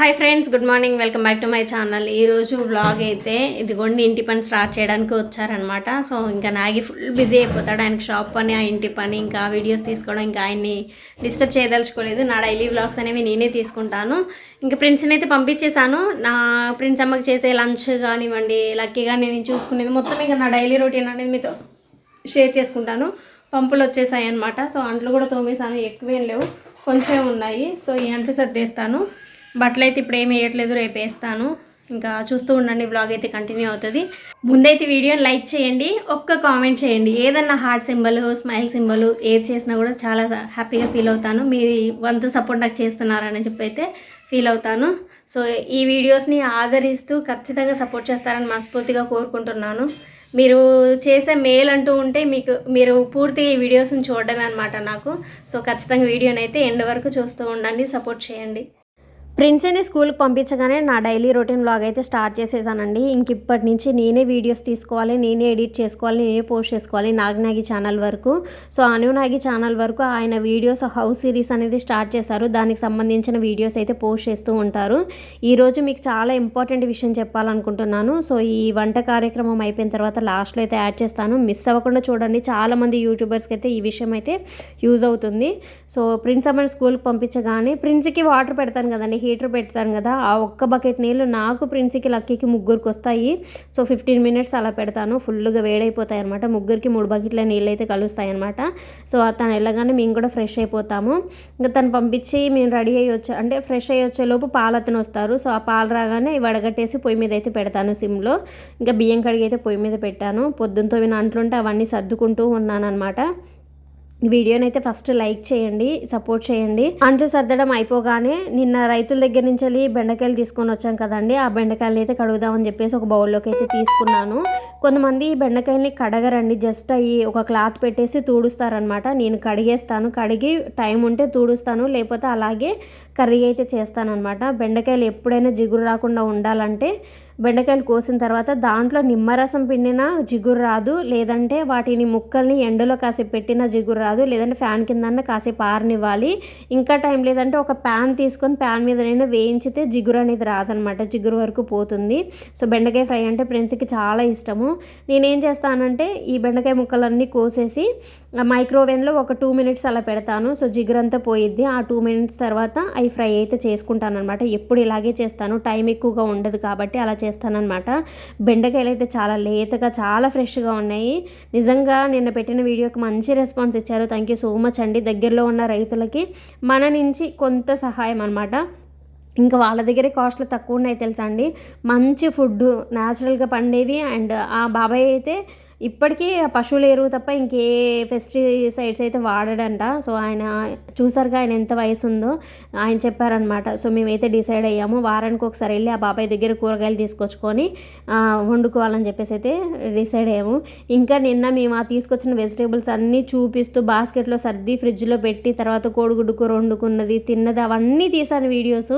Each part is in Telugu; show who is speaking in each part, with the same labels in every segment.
Speaker 1: Hi friends good morning welcome back to my channel ఈరోజు వ్లాగ్ అయితే ఇదిగోండి ఇంటి పని స్టార్ట్ చేయడానికి వచ్చారనమాట సో ఇంకా నాగి ఫుల్ బిజీ అయిపోతాడు. ఆయనకి షాప్ పని ఆ ఇంటి పని ఇంకా వీడియోస్ తీసుకోవడం ఇంకా ఆయన్ని డిస్టర్బ్ చేయదలుచుకోలేదు. నా డైలీ వ్లాగ్స్ అనేవి నేనే తీసుకుంటాను. ఇంకా ప్రిన్స్ని అయితే పంపించేశాను. నా ప్రిన్స్ అమ్మకి చేసే లంచ్ కానివ్వండి లక్కీ కానీ నేను చూసుకునేది మొత్తం ఇంకా నా డైలీ రొటీన్ అనేది మీతో షేర్ చేసుకుంటాను. పంపులు వచ్చేసాయి అనమాట సో అంట్లు కూడా తోమేసాను ఎక్కువేం లేవు. కొంచెం ఉన్నాయి. సో ఈ అంట్లు సర్దేస్తాను. బట్టలు అయితే ఇప్పుడు ఏమి వేయట్లేదు రేపు వేస్తాను. ఇంకా చూస్తూ ఉండండి బ్లాగ్ అయితే కంటిన్యూ అవుతుంది. ముందైతే వీడియోని లైక్ చేయండి ఒక్క కామెంట్ చేయండి. ఏదన్నా హార్ట్ సింబల్ స్మైల్ సింబల్ ఏది చేసినా కూడా చాలా హ్యాపీగా ఫీల్ అవుతాను. మీ వంతు సపోర్ట్ నాకు చేస్తున్నారని చెప్పి అయితే ఫీల్ అవుతాను. సో ఈ వీడియోస్ని ఆదరిస్తూ ఖచ్చితంగా సపోర్ట్ చేస్తారని మనస్ఫూర్తిగా కోరుకుంటున్నాను. మీరు చేసే మేల్ అంటూ ఉంటే మీకు మీరు పూర్తిగా ఈ వీడియోస్ని చూడడమే అనమాట నాకు. సో ఖచ్చితంగా వీడియోని అయితే ఎండ్ వరకు చూస్తూ ఉండండి సపోర్ట్ చేయండి. ప్రిన్స్ని స్కూల్కి పంపించగానే నా డైలీ రొటీన్ బ్లాగ్ అయితే స్టార్ట్ చేసేసానండి. ఇంక ఇప్పటి నుంచి నేనే వీడియోస్ తీసుకోవాలి నేనే ఎడిట్ చేసుకోవాలి నేనే పోస్ట్ చేసుకోవాలి నాగనాగి ఛానల్ వరకు. సో అనునాగి ఛానల్ వరకు ఆయన వీడియోస్ హౌస్ సిరీస్ అనేది స్టార్ట్ చేశారు. దానికి సంబంధించిన వీడియోస్ అయితే పోస్ట్ చేస్తూ ఉంటారు. ఈరోజు మీకు చాలా ఇంపార్టెంట్ విషయం చెప్పాలనుకుంటున్నాను. సో ఈ వంట కార్యక్రమం అయిపోయిన తర్వాత లాస్ట్లో అయితే యాడ్ చేస్తాను. మిస్ అవ్వకుండా చూడండి. చాలామంది యూట్యూబర్స్కి అయితే ఈ విషయం అయితే యూజ్ అవుతుంది. సో ప్రిన్స్ అమ్మని స్కూల్కి పంపించగానే ప్రిన్స్కి వాటర్ పెడతాను కదండి హీటర్ పెడతాను కదా ఆ ఒక్క బకెట్ నీళ్ళు నాకు ప్రిన్స్కి లక్కీకి ముగ్గురికి వస్తాయి. సో ఫిఫ్టీన్ మినిట్స్ అలా పెడతాను. ఫుల్గా వేడైపోతాయి అనమాట ముగ్గురికి మూడు బకెట్ల నీళ్ళు అయితే కలుస్తాయి అనమాట సో తను వెళ్ళగానే మేము కూడా ఫ్రెష్ అయిపోతాము. ఇంకా తను పంపించి మేము రెడీ అయ్యి వచ్చా అంటే ఫ్రెష్ అయ్యి వచ్చేలోపు పాలు అతను వస్తారు. సో ఆ పాలు రాగానే వడగట్టేసి పొయ్యి మీద అయితే పెడతాను సిమ్లో. ఇంకా బియ్యం కడిగి అయితే పొయ్యి మీద పెట్టాను. పొద్దున్నతో విన అంట్లుంటే అవన్నీ సర్దుకుంటూ ఉన్నాను అనమాట వీడియోని అయితే ఫస్ట్ లైక్ చేయండి సపోర్ట్ చేయండి. అంట్లు సర్దడం అయిపోగానే నిన్న రైతుల దగ్గర నుంచి వెళ్ళి బెండకాయలు తీసుకొని వచ్చాం కదండి. ఆ బెండకాయలని అయితే కడుగుదామని చెప్పేసి ఒక బౌల్లోకి అయితే తీసుకున్నాను. కొంతమంది ఈ బెండకాయల్ని కడగరండి. జస్ట్ అవి ఒక క్లాత్ పెట్టేసి తూడుస్తారనమాట నేను కడిగేస్తాను. కడిగి టైం ఉంటే తూడుస్తాను. లేకపోతే అలాగే కర్రీ అయితే చేస్తానమాట బెండకాయలు ఎప్పుడైనా జిగురు రాకుండా ఉండాలంటే బెండకాయలు కోసిన తర్వాత దాంట్లో నిమ్మరసం పిండిన జిగురు రాదు లేదంటే వాటిని ముక్కల్ని ఎండలో కాసేపు పెట్టిన జిగురు రాదు లేదంటే ఫ్యాన్ కింద కాసేపు ఆరనివ్వాలి. ఇంకా టైం లేదంటే ఒక ప్యాన్ తీసుకొని ప్యాన్ మీద నేను వేయించితే జిగురు అనేది రాదనమాట జిగురు వరకు పోతుంది. సో బెండకాయ ఫ్రై అంటే ఫ్రెండ్స్కి చాలా ఇష్టము. నేనేం చేస్తానంటే ఈ బెండకాయ ముక్కలన్నీ కోసేసి మైక్రోవేవ్లో ఒక టూ మినిట్స్ అలా పెడతాను. సో జిగురంతా పోయిద్ది. ఆ టూ మినిట్స్ తర్వాత అవి ఫ్రై అయితే చేసుకుంటాను అనమాట ఎప్పుడు ఇలాగే చేస్తాను. టైం ఎక్కువగా ఉండదు కాబట్టి అలా చేస్తానమాట బెండకాయలు అయితే చాలా లేతగా చాలా ఫ్రెష్గా ఉన్నాయి. నిజంగా నిన్న పెట్టిన వీడియోకి మంచి రెస్పాన్స్ ఇచ్చారు. థ్యాంక్ యూ సో మచ్ అండి. దగ్గరలో ఉన్న రైతులకి మన నుంచి కొంత సహాయం అనమాట ఇంకా వాళ్ళ దగ్గర కాస్ట్లు తక్కువ ఉన్నాయి తెలుసా అండి? మంచి ఫుడ్ న్యాచురల్గా పండేవి అండ్ ఆ బాబాయ్ అయితే ఇప్పటికీ పశువులు ఎరువు తప్ప ఇంకే పెస్టిసైడ్స్ అయితే వాడడంట. సో ఆయన చూసారుగా ఆయన ఎంత వయసు ఉందో ఆయన చెప్పారనమాట సో మేమైతే డిసైడ్ అయ్యాము వారానికి ఒకసారి వెళ్ళి ఆ బాబాయ్ దగ్గర కూరగాయలు తీసుకొచ్చుకొని వండుకోవాలని చెప్పేసి అయితే డిసైడ్ అయ్యాము. ఇంకా నిన్న మేము ఆ తీసుకొచ్చిన వెజిటేబుల్స్ అన్నీ చూపిస్తూ బాస్కెట్లో సర్ది ఫ్రిడ్జ్లో పెట్టి తర్వాత కోడిగుడ్డు కూర వండుకున్నది తిన్నది అవన్నీ తీసాను వీడియోస్.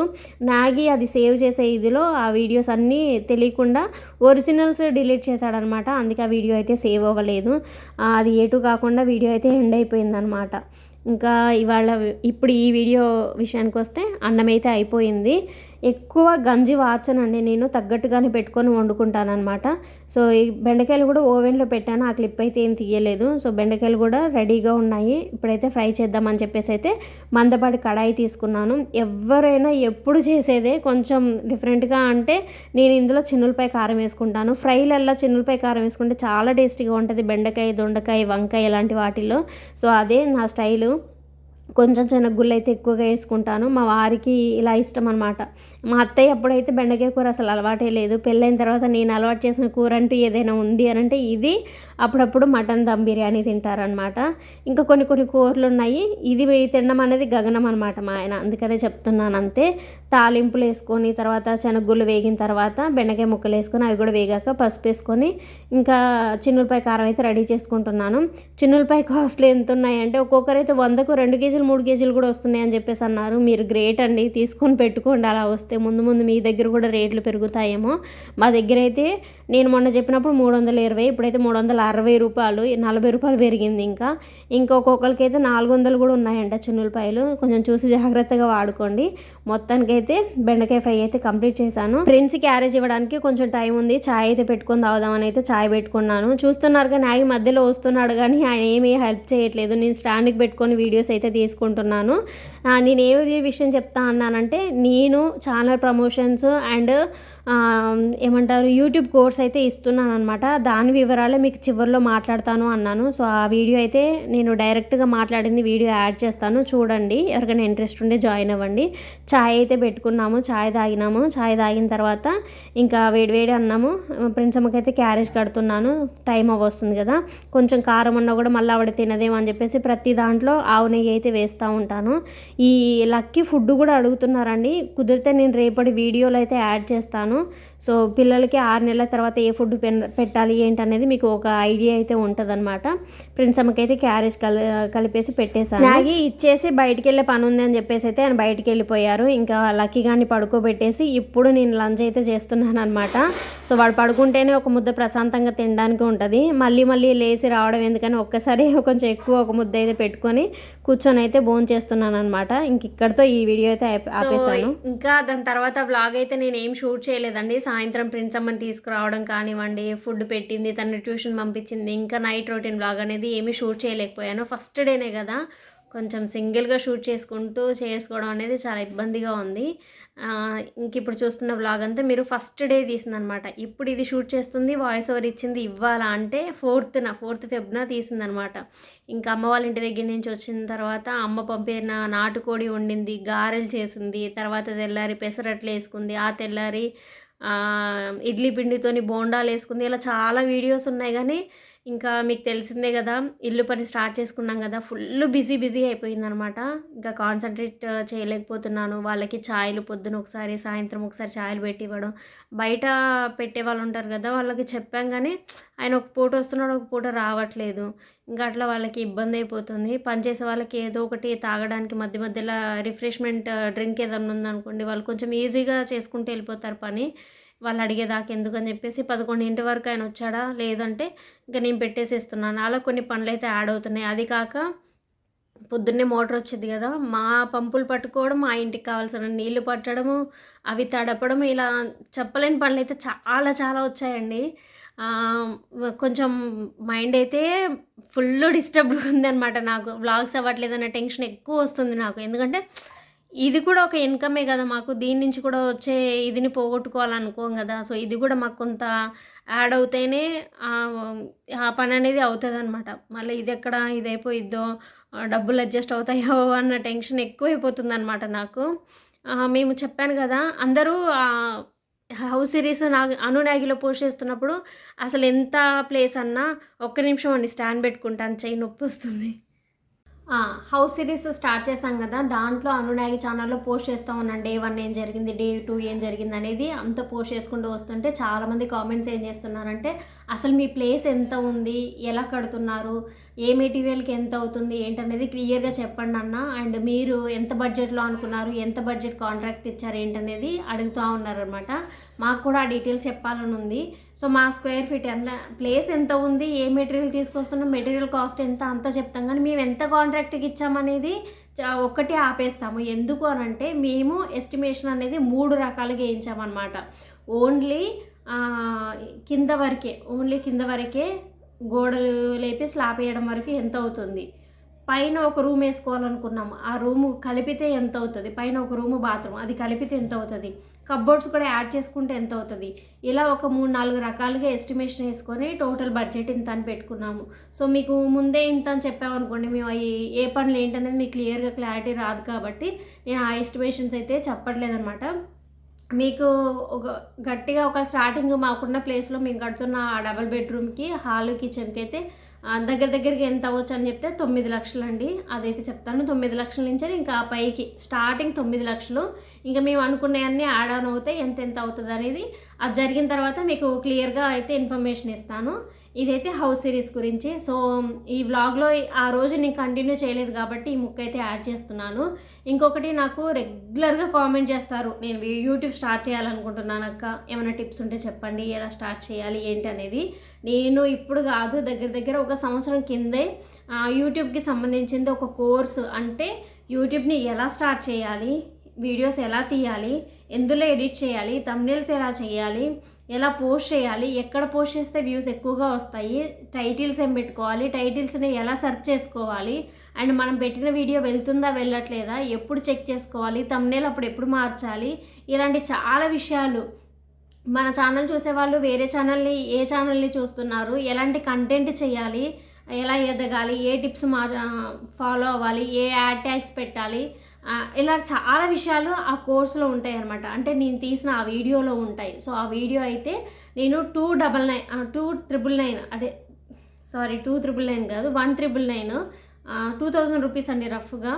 Speaker 1: నాగి అది సేవ్ చేసే ఇదిలో ఆ వీడియోస్ అన్నీ తెలియకుండా ఒరిజినల్స్ డిలీట్ చేశాడనమాట అందుకే ఆ వీడియో అయితే సేవ్ అవ్వలేదు. అది ఎటు కాకుండా వీడియో అయితే ఎండ్ అయిపోయిందనమాట ఇంకా ఇవాళ ఇప్పుడు ఈ వీడియో విషయానికి వస్తే అన్నం అయితే అయిపోయింది. ఎక్కువ గంజి వార్చనండి. నేను తగ్గట్టుగానే పెట్టుకొని వండుకుంటానమాట సో ఈ బెండకాయలు కూడా ఓవెన్లో పెట్టాను. ఆ క్లిప్ అయితే ఏం తీయలేదు. సో బెండకాయలు కూడా రెడీగా ఉన్నాయి. ఇప్పుడైతే ఫ్రై చేద్దామని చెప్పేసి అయితే మందపాటి కడాయి తీసుకున్నాను. ఎవరైనా ఎప్పుడు చేసేదే కొంచెం డిఫరెంట్గా అంటే నేను ఇందులో చిన్నులపై కారం వేసుకుంటాను. ఫ్రైలల్లా చిన్నులపై కారం వేసుకుంటే చాలా టేస్టీగా ఉంటుంది. బెండకాయ దొండకాయ వంకాయ ఇలాంటి వాటిల్లో. సో అదే నా స్టైలు. కొంచెం శనగగుళ్ళు అయితే ఎక్కువగా వేసుకుంటాను. మా వారికి ఇలా ఇష్టం అనమాట మా అత్తయ్య అప్పుడైతే బెండకాయ కూర అసలు అలవాటే లేదు పెళ్ళైన తర్వాత నేను అలవాటు చేసిన కూర అంటూ ఏదైనా ఉంది అని అంటే ఇది. అప్పుడప్పుడు మటన్ దమ్ బిర్యానీ తింటారనమాట ఇంకా కొన్ని కొన్ని కూరలు ఉన్నాయి. ఇది తినడం అనేది గగనం అనమాట మా ఆయన. అందుకనే చెప్తున్నాను అంతే. తాలింపులు వేసుకొని తర్వాత శనగగుళ్ళు వేగిన తర్వాత బెండకాయ ముక్కలు వేసుకొని అవి కూడా వేగాక పసుపు వేసుకొని ఇంకా చిన్నులపాయ కారం అయితే రెడీ చేసుకుంటున్నాను. చిన్నులపాయ కాస్ట్లు ఎంత ఉన్నాయంటే ఒక్కొక్కరైతే వందకు రెండు కేజీలు మూడు కేజీలు కూడా వస్తున్నాయి అని చెప్పేసి అన్నారు. మీరు గ్రేట్ అండి. తీసుకొని పెట్టుకోండి అలా వస్తే ముందు ముందు మీ దగ్గర కూడా రేట్లు పెరుగుతాయేమో. మా దగ్గర అయితే నేను మొన్న చెప్పినప్పుడు మూడు వందల ఇరవై ఇప్పుడైతే మూడు వందల అరవై రూపాయలు నలభై రూపాయలు పెరిగింది ఇంకా. ఇంకా ఒక్కొక్కరికి అయితే నాలుగు వందలు కూడా ఉన్నాయంట చున్నులపాయలు. కొంచెం చూసి జాగ్రత్తగా వాడుకోండి. మొత్తానికైతే బెండకాయ ఫ్రై అయితే కంప్లీట్ చేశాను. ఫ్రెండ్స్ క్యారేజ్ ఇవ్వడానికి కొంచెం టైం ఉంది. చాయ్ అయితే పెట్టుకొని తాగుదామని అయితే చాయ్ పెట్టుకున్నాను. చూస్తున్నారు కానీ ఆగి మధ్యలో వస్తున్నాడు కానీ ఆయన ఏమీ హెల్ప్ చేయట్లేదు. నేను స్టాండ్కి పెట్టుకొని వీడియోస్ అయితే తీసుకుంటున్నాను. నేను ఏ విషయం చెప్తా అన్నానంటే నేను ఛానల్ ప్రమోషన్స్ అండ్ ఏమంటారు యూట్యూబ్ కోర్స్ అయితే ఇస్తున్నాను అనమాట దాని వివరాలే మీకు చివరిలో మాట్లాడతాను అన్నాను. సో ఆ వీడియో అయితే నేను డైరెక్ట్గా మాట్లాడింది వీడియో యాడ్ చేస్తాను. చూడండి ఎవరికైనా ఇంట్రెస్ట్ ఉంటే జాయిన్ అవ్వండి. చాయ్ అయితే పెట్టుకున్నాము ఛాయ్ తాగినాము. చాయ్ తాగిన తర్వాత ఇంకా వేడివేడి అన్నాము. ఫ్రెండ్స్ అమ్మకైతే క్యారేజ్ కడుతున్నాను. టైం అవ్వస్తుంది కదా. కొంచెం కారం ఉన్నా కూడా మళ్ళీ ఆవిడ తినదేమో అని చెప్పేసి ప్రతి దాంట్లో ఆవు నెయ్యి అయితే వేస్తూ ఉంటాను. ఈ లక్కీ ఫుడ్ కూడా అడుగుతున్నారండి. కుదిరితే నేను రేపటి వీడియోలో అయితే యాడ్ చేస్తాను. ನಾನು సో పిల్లలకి ఆరు నెలల తర్వాత ఏ ఫుడ్ పెట్టాలి ఏంటి అనేది మీకు ఒక ఐడియా అయితే ఉంటుంది అనమాట ఫ్రెండ్స్ అమ్మకైతే క్యారేజ్ కలి కలిపేసి పెట్టేశాను. మ్యాగీ ఇచ్చేసి బయటికి వెళ్ళే పని ఉంది అని చెప్పేసి అయితే ఆయన బయటికి వెళ్ళిపోయారు ఇంకా లక్కీ గాని పడుకోబెట్టేసి ఇప్పుడు నేను లంచ్ అయితే చేస్తున్నాను అనమాట సో వాడు పడుకుంటేనే ఒక ముద్ద ప్రశాంతంగా తినడానికి ఉంటుంది. మళ్ళీ మళ్ళీ లేచి రావడం ఎందుకని ఒక్కసారి కొంచెం ఎక్కువ ఒక ముద్ద అయితే పెట్టుకొని కూర్చొని అయితే భోజనం చేస్తున్నాను అనమాట ఇంక ఇక్కడితో ఈ వీడియో అయితే ఆపే- ఆపేసాను ఇంకా దాని తర్వాత బ్లాగ్ అయితే నేను ఏం షూట్ చేయలేదండి. సాయంత్రం ప్రిన్స్ అమ్మని తీసుకురావడం కానివ్వండి ఫుడ్ పెట్టింది తను ట్యూషన్ పంపించింది ఇంకా నైట్ రొటీన్ బ్లాగ్ అనేది ఏమీ షూట్ చేయలేకపోయాను. ఫస్ట్ డేనే కదా కొంచెం సింగిల్గా షూట్ చేసుకుంటూ చేసుకోవడం అనేది చాలా ఇబ్బందిగా ఉంది. ఇంక ఇప్పుడు చూస్తున్న వ్లాగ్ అంతా మీరు ఫస్ట్ డే తీసిందనమాట. ఇప్పుడు ఇది షూట్ చేస్తుంది వాయిస్ ఓవర్ ఇచ్చింది ఇవ్వాలా అంటే ఫోర్త్న ఫోర్త్ ఫెబ్న తీసిందనమాట. ఇంకా అమ్మ వాళ్ళ ఇంటి దగ్గర నుంచి వచ్చిన తర్వాత అమ్మ పంపిన నాటుకోడి వండింది గారెలు చేసింది తర్వాత తెల్లారి పెసరట్లు వేసుకుంది ఆ తెల్లారి ఇడ్లీ పిండితోని బోండాలు వేసుకుంది. ఇలా చాలా వీడియోస్ ఉన్నాయి కానీ ఇంకా మీకు తెలిసిందే కదా ఇల్లు పని స్టార్ట్ చేసుకున్నాం కదా ఫుల్ బిజీ బిజీ అయిపోయిందనమాట. ఇంకా కాన్సన్ట్రేట్ చేయలేకపోతున్నాను. వాళ్ళకి ఛాయలు పొద్దున ఒకసారి సాయంత్రం ఒకసారి ఛాయలు పెట్టి ఇవ్వడం బయట పెట్టే వాళ్ళు ఉంటారు కదా వాళ్ళకి చెప్పాం కానీ ఆయన ఒక పూట వస్తున్నాడు ఒక పూట రావట్లేదు. ఇంకా అట్లా వాళ్ళకి ఇబ్బంది అయిపోతుంది. పనిచేసే వాళ్ళకి ఏదో ఒకటి తాగడానికి మధ్య మధ్యలో రిఫ్రెష్మెంట్ డ్రింక్ ఏదైనా ఉందనుకోండి వాళ్ళు కొంచెం ఈజీగా చేసుకుంటూ వెళ్ళిపోతారు పని. వాళ్ళు అడిగేదాకా ఎందుకని చెప్పేసి పదకొండింటి వరకు ఆయన వచ్చాడా? లేదంటే ఇంకా నేను పెట్టేసేస్తున్నాను. అలా కొన్ని పనులు అయితే యాడ్ అవుతున్నాయి. అది కాక పొద్దున్నే మోటార్ వచ్చేది కదా మా పంపులు పట్టుకోవడం మా ఇంటికి కావాల్సిన నీళ్ళు పట్టడము అవి తడపడం ఇలా చెప్పలేని పనులు అయితే చాలా చాలా వచ్చాయండి. కొంచెం మైండ్ అయితే ఫుల్ డిస్టర్బ్గా ఉందన్నమాట నాకు. వ్లాగ్స్ అవ్వట్లేదన్న టెన్షన్ ఎక్కువ వస్తుంది నాకు. ఎందుకంటే ఇది కూడా ఒక ఇన్కమే కదా మాకు. దీని నుంచి కూడా వచ్చే ఇదిని పోగొట్టుకోవాలనుకోం కదా. సో ఇది కూడా మాకు కొంత యాడ్ అవుతేనే ఆ, పని అనేది అవుతుంది అనమాట మళ్ళీ ఇది ఎక్కడ ఇది అయిపోయిద్దో డబ్బులు అడ్జస్ట్ అవుతాయో అన్న టెన్షన్ ఎక్కువైపోతుంది అనమాట నాకు మేము చెప్పాను కదా అందరూ హౌస్ సిరీస్ నా అనునాగిలో పోస్ట్ చేస్తున్నప్పుడు అసలు ఎంత ప్లేస్ అన్నా ఒక్క నిమిషం అండి స్టాండ్ పెట్టుకుంటాను చెయ్యి నొప్పి వస్తుంది. హౌస్ సిరీస్ స్టార్ట్ చేశాం కదా దాంట్లో అనునాగి ఛానల్లో పోస్ట్ చేస్తూ ఉన్నాను డే వన్ ఏం జరిగింది డే టూ ఏం జరిగింది అనేది అంత పోస్ట్ చేసుకుంటూ వస్తుంటే చాలామంది కామెంట్స్ ఏం చేస్తున్నారంటే అసలు మీ ప్లేస్ ఎంత ఉంది? ఎలా కడుతున్నారు? ఏ మెటీరియల్కి ఎంత అవుతుంది? ఏంటనేది క్లియర్గా చెప్పండి అన్న. అండ్ మీరు ఎంత బడ్జెట్లో అనుకున్నారు? ఎంత బడ్జెట్ కాంట్రాక్ట్ ఇచ్చారు? ఏంటనేది అడుగుతూ ఉన్నారనమాట మాకు కూడా ఆ డీటెయిల్స్ చెప్పాలని ఉంది. సో మా స్క్వేర్ ఫీట్ ఎంత ప్లేస్ ఎంత ఉంది ఏ మెటీరియల్ తీసుకొస్తున్నాం మెటీరియల్ కాస్ట్ ఎంత అంతా చెప్తాం. కానీ మేము ఎంత కాంట్రాక్ట్కి ఇచ్చామనేది చ- ఒక్కటే ఆపేస్తాము. ఎందుకు అని అంటే మేము ఎస్టిమేషన్ అనేది మూడు రకాలుగా వేయించామన్నమాట. ఓన్లీ కింద వరకే ఓన్లీ కింద వరకే గోడలు లేపి స్లాబ్ వేయడం వరకు ఎంత అవుతుంది. పైన ఒక రూమ్ వేసుకోవాలనుకున్నాము. ఆ రూము కలిపితే ఎంత అవుతుంది? పైన ఒక రూము బాత్రూమ్. అది కలిపితే ఎంత అవుతుంది? కబ్బోర్డ్స్ కూడా యాడ్ చేసుకుంటే ఎంత అవుతుంది? ఇలా ఒక మూడు నాలుగు రకాలుగా ఎస్టిమేషన్ వేసుకొని టోటల్ బడ్జెట్ ఇంత అని పెట్టుకున్నాము. సో మీకు ముందే ఇంత అని చెప్పామనుకోండి మేము అవి ఏ పనులు ఏంటనేది మీకు క్లియర్గా క్లారిటీ రాదు కాబట్టి నేను ఆ ఎస్టిమేషన్స్ అయితే చెప్పట్లేదనమాట. మీకు ఒక గట్టిగా ఒక స్టార్టింగ్ మాకున్న ప్లేస్లో మేము కడుతున్న ఆ డబల్ బెడ్రూమ్కి హాల్ కిచెన్కి అయితే దగ్గర దగ్గరికి ఎంత అవ్వచ్చు అని చెప్తే తొమ్మిది లక్షలు అండి. అదైతే చెప్తాను తొమ్మిది లక్షల నుంచి ఇంకా పైకి స్టార్టింగ్ తొమ్మిది లక్షలు. ఇంకా మేము అనుకునేవన్నీ యాడ్ ఆన్ అవుతాయి ఎంత ఎంత అవుతుంది అనేది. అది జరిగిన తర్వాత మీకు క్లియర్గా అయితే ఇన్ఫర్మేషన్ ఇస్తాను. ఇదైతే హౌస్ సిరీస్ గురించి. సో ఈ వ్లాగ్లో ఆ రోజు నేను కంటిన్యూ చేయలేదు కాబట్టి ఈ ముక్క అయితే యాడ్ చేస్తున్నాను. ఇంకొకటి నాకు రెగ్యులర్గా కామెంట్ చేస్తారు నేను యూట్యూబ్ స్టార్ట్ చేయాలనుకుంటున్నాను అక్క. ఏమైనా టిప్స్ ఉంటే చెప్పండి ఎలా స్టార్ట్ చేయాలి ఏంటి అనేది. నేను ఇప్పుడు కాదు దగ్గర దగ్గర ఒక సంవత్సరం కిందే యూట్యూబ్కి సంబంధించింది ఒక కోర్సు అంటే యూట్యూబ్ని ఎలా స్టార్ట్ చేయాలి వీడియోస్ ఎలా తీయాలి ఎందులో ఎడిట్ చేయాలి తమ్నేల్స్ ఎలా చేయాలి ఎలా పోస్ట్ చేయాలి ఎక్కడ పోస్ట్ చేస్తే వ్యూస్ ఎక్కువగా వస్తాయి టైటిల్స్ ఏం పెట్టుకోవాలి టైటిల్స్ని ఎలా సెర్చ్ చేసుకోవాలి అండ్ మనం పెట్టిన వీడియో వెళ్తుందా వెళ్ళట్లేదా ఎప్పుడు చెక్ చేసుకోవాలి తమ్నేల్ అప్పుడు ఎప్పుడు మార్చాలి ఇలాంటి చాలా విషయాలు. మన ఛానల్ చూసేవాళ్ళు వేరే ఛానల్ని ఏ ఛానల్ని చూస్తున్నారు ఎలాంటి కంటెంట్ చేయాలి ఎలా ఎదగాలి ఏ టిప్స్ మా ఫాలో అవ్వాలి ఏ యాడ్ ట్యాగ్స్ పెట్టాలి ఇలా చాలా విషయాలు ఆ కోర్సులో ఉంటాయి అనమాట అంటే నేను తీసిన ఆ వీడియోలో ఉంటాయి. సో ఆ వీడియో అయితే నేను two double nine two triple nine అదే సారీ టూ త్రిబుల్ నైన్ కాదు one triple nine two thousand rupees అండి రఫ్గా.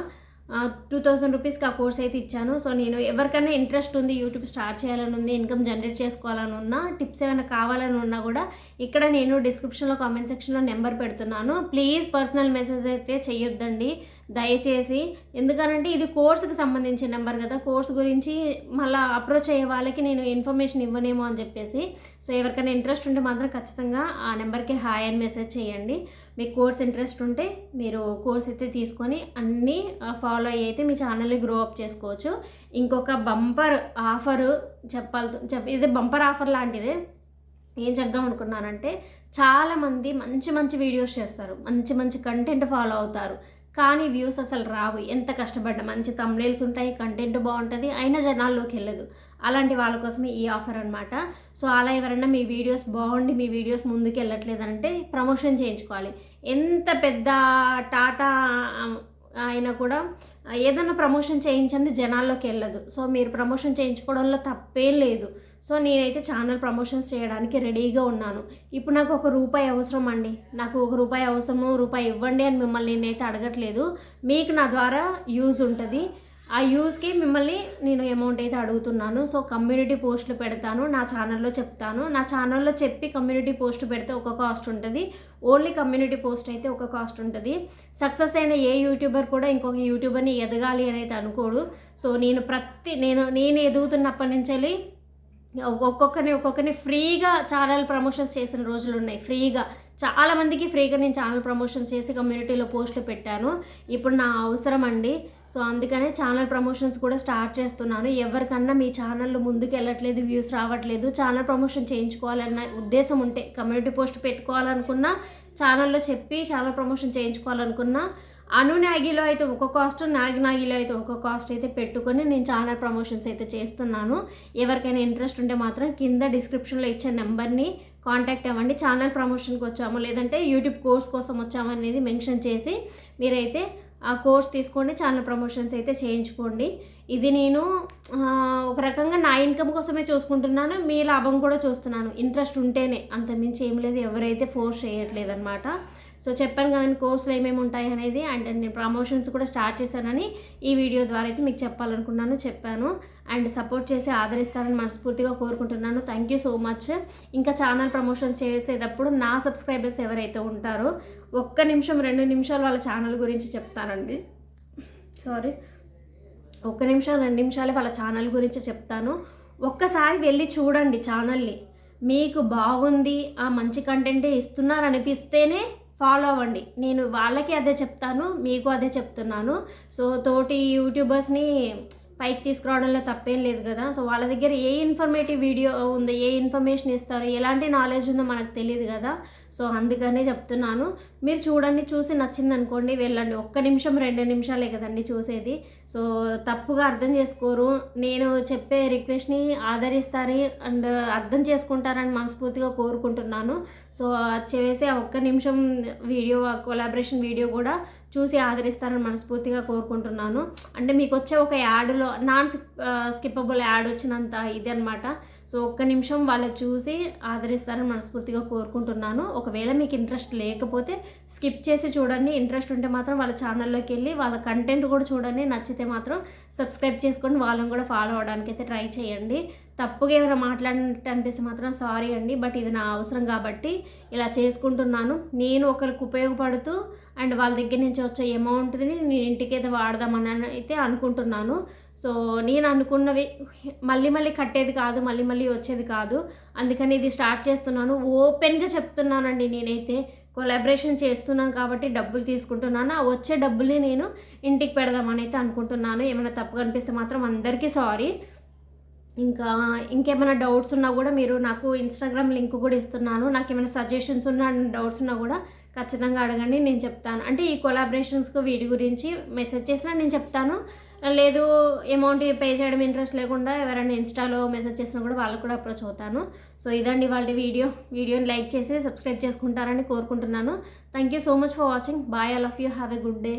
Speaker 1: టూ థౌజండ్ రూపీస్కి ఆ కోర్స్ అయితే ఇచ్చాను. సో నేను ఎవరికైనా ఇంట్రెస్ట్ ఉంది యూట్యూబ్ స్టార్ట్ చేయాలని ఉంది ఇన్కమ్ జనరేట్ చేసుకోవాలని ఉన్నా టిప్స్ ఏమైనా కావాలని ఉన్నా కూడా ఇక్కడ నేను డిస్క్రిప్షన్లో కామెంట్ సెక్షన్లో నెంబర్ పెడుతున్నాను. ప్లీజ్ పర్సనల్ మెసేజ్ అయితే చేయొద్దండి. దయచేసి. ఎందుకనంటే ఇది కోర్సుకి సంబంధించిన నెంబర్ కదా. కోర్స్ గురించి మళ్ళీ అప్రోచ్ అయ్యే వాళ్ళకి నేను ఇన్ఫర్మేషన్ ఇవ్వనేమో అని చెప్పేసి. సో ఎవరికైనా ఇంట్రెస్ట్ ఉంటే మాత్రం ఖచ్చితంగా ఆ నెంబర్కి హాయ్ అని మెసేజ్ చేయండి. మీకు కోర్స్ ఇంట్రెస్ట్ ఉంటే మీరు కోర్స్ అయితే తీసుకొని అన్నీ ఫా ఫాలో అయ్యి అయితే మీ ఛానల్ని గ్రో అప్ చేసుకోవచ్చు. ఇంకొక బంపర్ ఆఫర్ చెప్పాలి చెప్ ఇది బంపర్ ఆఫర్ లాంటిదే. ఏం చెప్దాం అనుకున్నానంటే చాలామంది మంచి మంచి వీడియోస్ చేస్తారు. మంచి మంచి కంటెంట్ ఫాలో అవుతారు. కానీ వ్యూస్ అసలు రావు. ఎంత కష్టపడ్డా మంచి తమ్నేల్స్ ఉంటాయి కంటెంట్ బాగుంటుంది అయినా జనాల్లోకి వెళ్ళదు. అలాంటి వాళ్ళ కోసమే ఈ ఆఫర్ అనమాట సో అలా ఎవరైనా మీ వీడియోస్ బాగుండి మీ వీడియోస్ ముందుకు వెళ్ళట్లేదంటే ప్రమోషన్ చేయించుకోవాలి. ఎంత పెద్ద టాటా ఆయన కూడా ఏదైనా ప్రమోషన్ చేయించింది జనాల్లోకి వెళ్ళదు. సో మీరు ప్రమోషన్ చేయించుకోవడంలో తప్పేం లేదు. సో నేనైతే ఛానల్ ప్రమోషన్స్ చేయడానికి రెడీగా ఉన్నాను. ఇప్పుడు నాకు ఒక రూపాయి అవసరం అండి. నాకు ఒక రూపాయి అవసరము రూపాయి ఇవ్వండి అని మిమ్మల్ని నేనైతే అడగట్లేదు. మీకు నా ద్వారా యూజ్ ఉంటుంది. ఆ యూస్కి మిమ్మల్ని నేను అమౌంట్ అయితే అడుగుతున్నాను. సో కమ్యూనిటీ పోస్టులు పెడతాను. నా ఛానల్లో చెప్తాను. నా ఛానల్లో చెప్పి కమ్యూనిటీ పోస్ట్ పెడితే ఒక కాస్ట్ ఉంటుంది. ఓన్లీ కమ్యూనిటీ పోస్ట్ అయితే ఒక కాస్ట్ ఉంటుంది. సక్సెస్ అయిన ఏ యూట్యూబర్ కూడా ఇంకొక యూట్యూబర్ని ఎదగాలి అని అయితే అనుకోడు. సో నేను ప్రతి నేను నేను ఎదుగుతున్నప్పటి నుంచి ఒక్కొక్కరిని ఒక్కొక్కరిని ఫ్రీగా ఛానల్ ప్రమోషన్స్ చేసిన రోజులు ఉన్నాయి. ఫ్రీగా. చాలా మందికి ఫ్రీగా నేను ఛానల్ ప్రమోషన్స్ చేసి కమ్యూనిటీలో పోస్టులు పెట్టాను. ఇప్పుడు నా అవసరం అండి సో అందుకనే ఛానల్ ప్రమోషన్స్ కూడా స్టార్ట్ చేస్తున్నాను. ఎవరికన్నా మీ ఛానల్ ముందుకు వెళ్ళట్లేదు వ్యూస్ రావట్లేదు ఛానల్ ప్రమోషన్ చేయించుకోవాలన్న ఉద్దేశం ఉంటే కమ్యూనిటీ పోస్ట్ పెట్టుకోవాలనుకున్నా ఛానల్లో చెప్పి ఛానల్ ప్రమోషన్ చేయించుకోవాలనుకున్నా అను నాగిలో అయితే ఒక కాస్ట్ నాగి నాగిలో అయితే ఒక కాస్ట్ అయితే పెట్టుకొని నేను ఛానల్ ప్రమోషన్స్ అయితే చేస్తున్నాను. ఎవరికైనా ఇంట్రెస్ట్ ఉంటే మాత్రం కింద డిస్క్రిప్షన్లో ఇచ్చే నెంబర్ని కాంటాక్ట్ అవ్వండి. ఛానల్ ప్రమోషన్కి వచ్చాము. లేదంటే యూట్యూబ్ కోర్స్ కోసం వచ్చాము అనేది మెన్షన్ చేసి మీరైతే ఆ కోర్స్ తీసుకోండి. ఛానల్ ప్రమోషన్స్ అయితే చేయించుకోండి. ఇది నేను ఒక రకంగా నా ఇన్కమ్ కోసమే చూసుకుంటున్నాను మీ లాభం కూడా చూస్తున్నాను. ఇంట్రెస్ట్ ఉంటేనే అంతమించి ఏం లేదు ఎవరైతే ఫోర్స్ చేయట్లేదు అనమాట సో చెప్పాను కదండి కోర్సులు ఏమేమి ఉంటాయి అనేది అండ్ నేను ప్రమోషన్స్ కూడా స్టార్ట్ చేశానని ఈ వీడియో ద్వారా అయితే మీకు చెప్పాలనుకున్నాను చెప్పాను. అండ్ సపోర్ట్ చేసి ఆదరిస్తారని మనస్ఫూర్తిగా కోరుకుంటున్నాను. థ్యాంక్ యూ సో మచ్ ఇంకా ఛానల్ ప్రమోషన్స్ చేసేటప్పుడు నా సబ్స్క్రైబర్స్ ఎవరైతే ఉంటారో ఒక్క నిమిషం రెండు నిమిషాలు వాళ్ళ ఛానల్ గురించి చెప్తానండి. సారీ ఒక్క నిమిషం రెండు నిమిషాలే వాళ్ళ ఛానల్ గురించి చెప్తాను. ఒక్కసారి వెళ్ళి చూడండి ఛానల్ని. మీకు బాగుంది ఆ మంచి కంటెంటే ఇస్తున్నారు అనిపిస్తేనే ఫాలో అవ్వండి. నేను వాళ్ళకి అదే చెప్తాను మీకు అదే చెప్తున్నాను. సో తోటి యూట్యూబర్స్ని పైకి తీసుకురావడంలో తప్పేం లేదు కదా. సో వాళ్ళ దగ్గర ఏ ఇన్ఫర్మేటివ్ వీడియో ఉందో ఏ ఇన్ఫర్మేషన్ ఇస్తారో ఎలాంటి నాలెడ్జ్ ఉందో మనకు తెలియదు కదా. సో అందుకనే చెప్తున్నాను. మీరు చూడండి చూసి నచ్చింది అనుకోండి వెళ్ళండి. ఒక్క నిమిషం రెండు నిమిషాలే కదండి చూసేది. సో తప్పుగా అర్థం చేసుకోరు. నేను చెప్పే రిక్వెస్ట్ని ఆదరిస్తారని అండ్ అర్థం చేసుకుంటారని మనస్ఫూర్తిగా కోరుకుంటున్నాను. సో చేసే ఆ ఒక్క నిమిషం వీడియో కొలాబరేషన్ వీడియో కూడా చూసి ఆదరిస్తారని మనస్ఫూర్తిగా కోరుకుంటున్నాను. అంటే మీకు వచ్చే ఒక యాడ్లో నాన్ స్కిప్పబుల్ యాడ్ వచ్చినంత ఇది అనమాట సో ఒక్క నిమిషం వాళ్ళు చూసి ఆదరిస్తారని మనస్ఫూర్తిగా కోరుకుంటున్నాను. ఒకవేళ మీకు ఇంట్రెస్ట్ లేకపోతే స్కిప్ చేసి చూడండి. ఇంట్రెస్ట్ ఉంటే మాత్రం వాళ్ళ ఛానల్లోకి వెళ్ళి వాళ్ళ కంటెంట్ కూడా చూడండి. నచ్చితే మాత్రం సబ్స్క్రైబ్ చేసుకొని వాళ్ళని కూడా ఫాలో అవడానికి అయితే ట్రై చేయండి. తప్పుగా ఏమైనా మాట్లాడినట్టు అనిపిస్తే మాత్రం సారీ అండి. బట్ ఇది నా అవసరం కాబట్టి ఇలా చేసుకుంటున్నాను. నేను ఒకరికి ఉపయోగపడుతూ అండ్ వాళ్ళ దగ్గర నుంచి వచ్చే అమౌంట్ని నేను ఇంటికైతే వాడదామని అయితే అనుకుంటున్నాను. సో నేను అనుకున్నవి మళ్ళీ మళ్ళీ కట్టేది కాదు మళ్ళీ మళ్ళీ వచ్చేది కాదు. అందుకని ఇది స్టార్ట్ చేస్తున్నాను. ఓపెన్గా చెప్తున్నానండి నేనైతే. కొలాబరేషన్ చేస్తున్నాను కాబట్టి డబ్బులు తీసుకుంటున్నాను. ఆ వచ్చే డబ్బుల్ని నేను ఇంటికి పెడదామని అయితే అనుకుంటున్నాను. ఏమైనా తప్పు కనిపిస్తే మాత్రం అందరికీ సారీ. ఇంకా ఇంకేమైనా డౌట్స్ ఉన్నా కూడా మీరు నాకు ఇన్స్టాగ్రామ్ లింక్ కూడా ఇస్తున్నాను. నాకు ఏమైనా సజెషన్స్ ఉన్నా డౌట్స్ ఉన్నా కూడా ఖచ్చితంగా అడగండి నేను చెప్తాను. అంటే ఈ కొలాబరేషన్స్కి వీటి గురించి మెసేజ్ చేసినా నేను చెప్తాను. లేదు అమౌంట్ పే చేయడం ఇంట్రెస్ట్ లేకుండా ఎవరైనా ఇన్స్టాలో మెసేజ్ చేసినా కూడా వాళ్ళకు కూడా అప్రోచ్ అవుతాను. సో ఇదండి వాళ్ళ వీడియో వీడియోని లైక్ చేసి సబ్స్క్రైబ్ చేసుకుంటారని కోరుకుంటున్నాను. Thank you so much for watching bye all of you have a good day